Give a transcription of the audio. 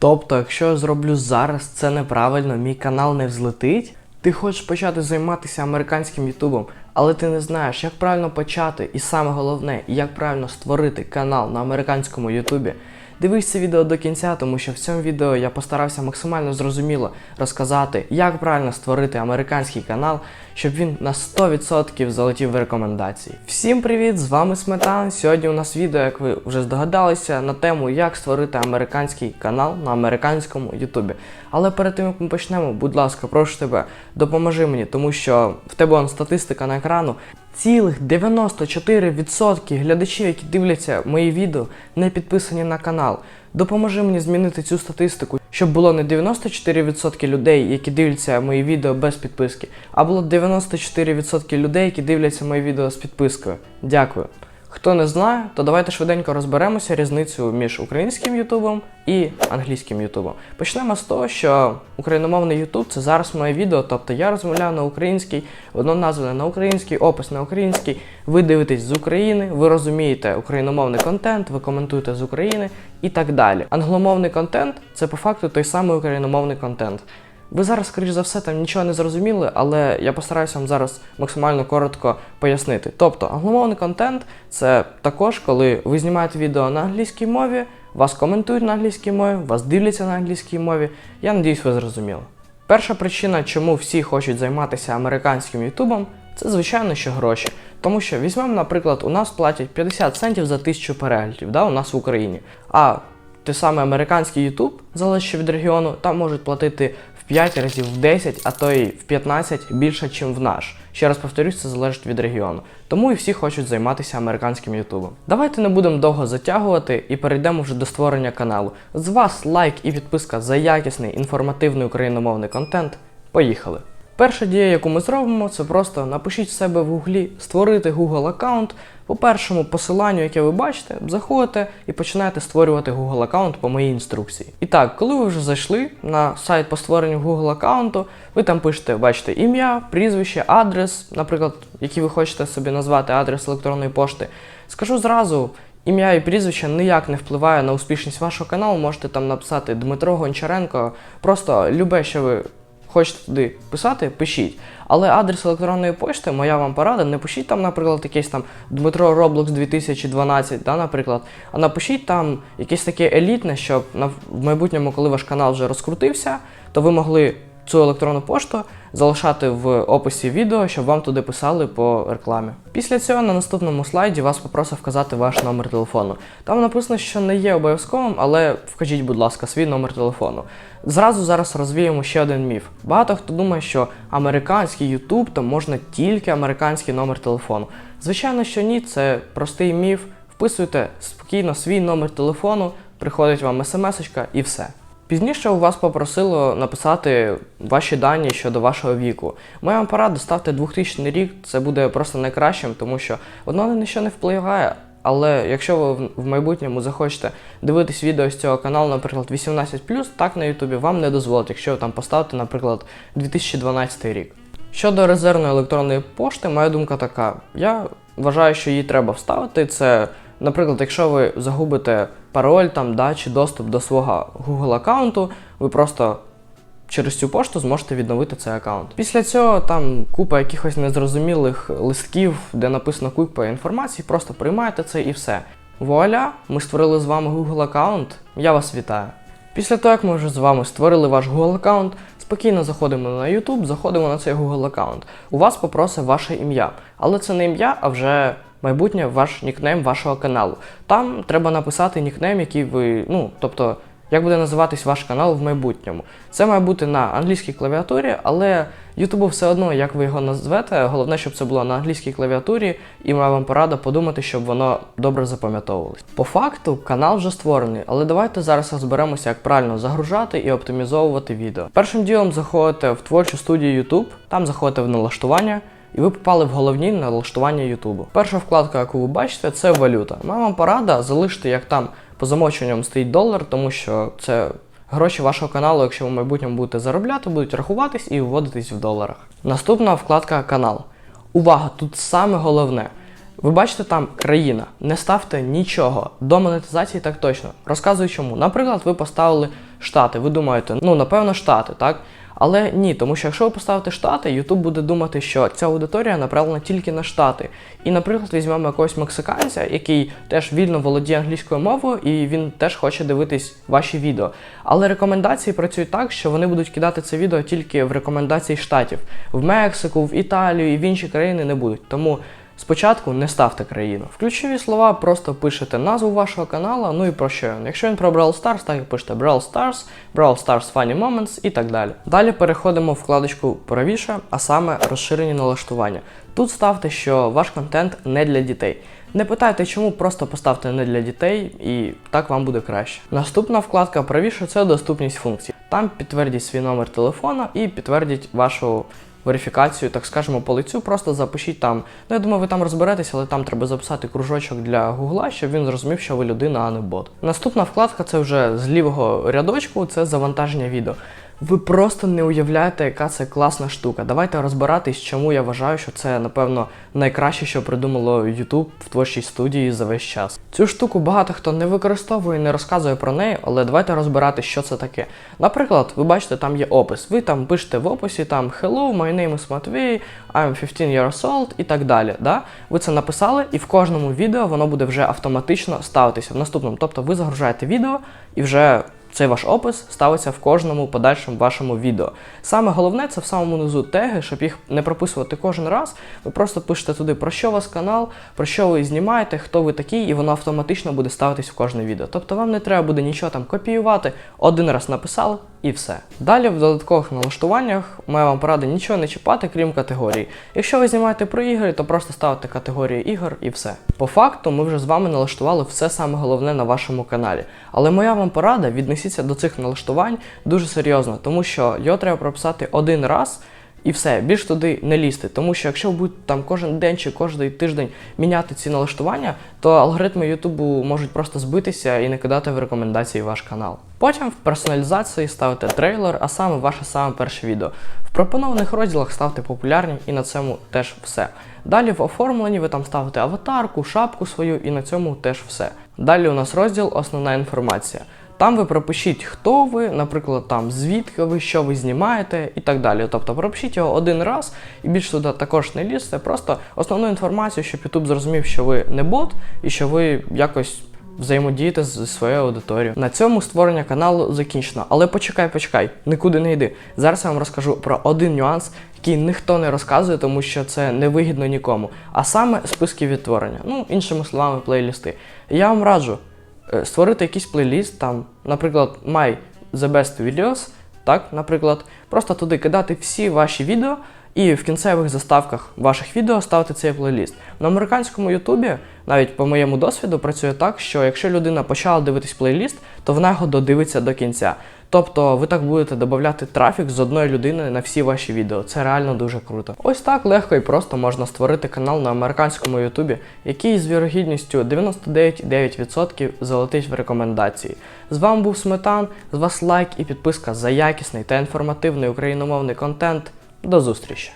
Тобто, якщо я зроблю зараз це неправильно, мій канал не взлетить. Ти хочеш почати займатися американським ютубом, але ти не знаєш, як правильно почати, і саме головне, як правильно створити канал на американському ютубі. Дивись це відео до кінця, тому що в цьому відео я постарався максимально зрозуміло розказати, як правильно створити американський канал, щоб він на 100% залетів в рекомендації. Всім привіт! З вами Сметан. Сьогодні у нас відео, як ви вже здогадалися, на тему, як створити американський канал на американському Ютубі. Але перед тим як ми почнемо, будь ласка, прошу тебе, допоможи мені, тому що в тебе он статистика на екрану. Цілих 94% глядачів, які дивляться мої відео, не підписані на канал. Допоможи мені змінити цю статистику, щоб було не 94% людей, які дивляться мої відео без підписки, а було 94% людей, які дивляться мої відео з підпискою. Дякую. Хто не знає, то давайте швиденько розберемося різницю між українським Ютубом і англійським Ютубом. Почнемо з того, що україномовний Ютуб це зараз моє відео, тобто я розмовляю на українській, воно назване на українській, опис на українській. Ви дивитесь з України, ви розумієте україномовний контент, ви коментуєте з України і так далі. Англомовний контент це по факту той самий україномовний контент. Ви зараз, скоріш за все, там нічого не зрозуміли, але я постараюся вам зараз максимально коротко пояснити. Тобто, англомовний контент це також, коли ви знімаєте відео на англійській мові, вас коментують на англійській мові, вас дивляться на англійській мові. Я надіюсь, ви зрозуміли. Перша причина, чому всі хочуть займатися американським ютубом, це звичайно, що гроші. Тому що візьмемо, наприклад, у нас платять 50 центів за тисячу переглядів, да, у нас в Україні. А той самий американський YouTube, залежно від регіону, там можуть платити 5 разів, в 10, а то й в 15 більше, ніж в наш. Ще раз повторюсь, це залежить від регіону. Тому і всі хочуть займатися американським ютубом. Давайте не будемо довго затягувати і перейдемо вже до створення каналу. З вас лайк і підписка за якісний інформативний україномовний контент. Поїхали! Перша дія, яку ми зробимо, це просто напишіть в себе в гуглі створити Google аккаунт. По першому посиланню, яке ви бачите, заходите і починаєте створювати Google аккаунт по моїй інструкції. І так, коли ви вже зайшли на сайт по створенню Google аккаунту, ви там пишете, бачите, ім'я, прізвище, адрес, наприклад, який ви хочете собі назвати адрес електронної пошти. Скажу зразу. Ім'я і прізвище ніяк не впливає на успішність вашого каналу. Можете там написати Дмитро Гончаренко. Просто любе, що ви хочете туди писати, пишіть. Але адрес електронної пошти, моя вам порада, не пишіть там, наприклад, якийсь там Дмитро Роблокс 2012, да, наприклад, а напишіть там якесь таке елітне, щоб в майбутньому, коли ваш канал вже розкрутився, то ви могли цю електронну пошту залишати в описі відео, щоб вам туди писали по рекламі. Після цього на наступному слайді вас попросив вказати ваш номер телефону. Там написано, що не є обов'язковим, але вкажіть, будь ласка, свій номер телефону. Зразу зараз розвіємо ще один міф. Багато хто думає, що американський YouTube то можна тільки американський номер телефону. Звичайно, що ні, це простий міф. Вписуйте спокійно свій номер телефону, приходить вам смс-очка і все. Пізніше у вас попросило написати ваші дані щодо вашого віку. Моя вам порада ставте 2000 рік, це буде просто найкращим, тому що воно на що не впливає. Але якщо ви в майбутньому захочете дивитись відео з цього каналу, наприклад, 18+, так на Ютубі вам не дозволить, якщо ви там поставите, наприклад, 2012 рік. Щодо резервної електронної пошти, моя думка така. Я вважаю, що її треба вставити. Це, наприклад, якщо ви загубите пароль там, да, чи доступ до свого Google аккаунту, ви просто через цю пошту зможете відновити цей аккаунт. Після цього там купа якихось незрозумілих листків, де написано купа інформації, просто приймаєте це і все. Вуаля, ми створили з вами Google аккаунт. Я вас вітаю. Після того, як ми вже з вами створили ваш Google аккаунт, спокійно заходимо на YouTube, заходимо на цей Google аккаунт. У вас попросить ваше ім'я. Але це не ім'я, а вже майбутнє ваш нікнейм вашого каналу. Там треба написати нікнейм, який ви, ну, тобто, як буде називатись ваш канал в майбутньому. Це має бути на англійській клавіатурі, але Ютубу все одно, як ви його назвете, головне, щоб це було на англійській клавіатурі, і моя вам порада подумати, щоб воно добре запам'ятовувалось. По факту канал вже створений, але давайте зараз розберемося, як правильно загружати і оптимізовувати відео. Першим ділом заходите в творчу студію YouTube, там заходите в налаштування. І ви попали в головні налаштування Ютубу. Перша вкладка, яку ви бачите, це валюта. Моя вам порада залишити, як там по замовчуванням стоїть долар, тому що це гроші вашого каналу, якщо ви в майбутньому будете заробляти, будуть рахуватись і вводитись в доларах. Наступна вкладка канал. Увага! Тут саме головне. Ви бачите там країна, не ставте нічого. До монетизації так точно. Розказую чому. Наприклад, ви поставили Штати. Ви думаєте, ну напевно, Штати, так? Але ні, тому що якщо ви поставите Штати, YouTube буде думати, що ця аудиторія направлена тільки на Штати. І, наприклад, візьмемо якогось мексиканця, який теж вільно володіє англійською мовою, і він теж хоче дивитись ваші відео. Але рекомендації працюють так, що вони будуть кидати це відео тільки в рекомендації штатів. В Мексику, в Італію і в інші країни не будуть. Тому Спочатку не ставте країну. В ключові слова просто пишете назву вашого каналу, ну і про що він. Якщо він про Brawl Stars, так і пишете Brawl Stars, Brawl Stars Funny Moments і так далі. Далі переходимо в вкладочку правіше, а саме розширені налаштування. Тут ставте, що ваш контент не для дітей. Не питайте, чому, просто поставте не для дітей, і так вам буде краще. Наступна вкладка правіше це доступність функцій. Там підтвердіть свій номер телефона і підтвердіть вашу верифікацію, так скажемо, по лицю, просто запишіть там. Ну, я думаю, ви там розберетеся, але там треба записати кружочок для Гугла, щоб він зрозумів, що ви людина, а не бот. Наступна вкладка це вже з лівого рядочку, це завантаження відео. Ви просто не уявляєте, яка це класна штука. Давайте розбиратись, чому я вважаю, що це, напевно, найкраще, що придумало YouTube в творчій студії за весь час. Цю штуку багато хто не використовує, не розказує про неї, але давайте розбирати, що це таке. Наприклад, ви бачите, там є опис. Ви там пишете в описі там Hello, my name is Matvey, I'm 15 years old і так далі. Да? Ви це написали, і в кожному відео воно буде вже автоматично ставитися в наступному. Тобто ви загружаєте відео і вже. Цей ваш опис ставиться в кожному подальшому вашому відео. Саме головне це в самому низу теги, щоб їх не прописувати кожен раз. Ви просто пишете туди, про що у вас канал, про що ви знімаєте, хто ви такий, і воно автоматично буде ставитись в кожне відео. Тобто вам не треба буде нічого там копіювати, один раз написали і все. Далі в додаткових налаштуваннях моя вам порада нічого не чіпати, крім категорії. Якщо ви знімаєте про ігри, то просто ставите категорію ігор і все. По факту, ми вже з вами налаштували все саме головне на вашому каналі. Але моя вам порада віднесіться до цих налаштувань дуже серйозно, тому що його треба прописати один раз. І все, більш туди не лізти. Тому що якщо ви там кожен день чи кожен тиждень міняти ці налаштування, то алгоритми Ютубу можуть просто збитися і не кидати в рекомендації ваш канал. Потім в персоналізації ставите трейлер, а саме ваше саме перше відео. В пропонованих розділах ставте популярні і на цьому теж все. Далі в оформленні ви там ставите аватарку, шапку свою і на цьому теж все. Далі у нас розділ Основна інформація. Там ви пропишіть, хто ви, наприклад, там звідки ви, що ви знімаєте і так далі. Тобто пропишіть його один раз і більше туди також не лізьте. Просто основну інформацію, щоб YouTube зрозумів, що ви не бот і що ви якось взаємодієте з своєю аудиторією. На цьому створення каналу закінчено. Але почекай, почекай, нікуди не йди. Зараз я вам розкажу про один нюанс, який ніхто не розказує, тому що це не вигідно нікому. А саме списки відтворення. Ну, іншими словами, плейлісти. Я вам раджу створити якийсь плейліст, там, наприклад, My The Best Videos, так, наприклад, просто туди кидати всі ваші відео. І в кінцевих заставках ваших відео ставити цей плейліст. На американському Ютубі, навіть по моєму досвіду, працює так, що якщо людина почала дивитись плейліст, то вона його додивиться до кінця. Тобто ви так будете додати трафік з одної людини на всі ваші відео. Це реально дуже круто. Ось так легко і просто можна створити канал на американському Ютубі, який з вірогідністю 99,9% залетить в рекомендації. З вами був Сметан, з вас лайк і підписка за якісний та інформативний україномовний контент. До зустрічі!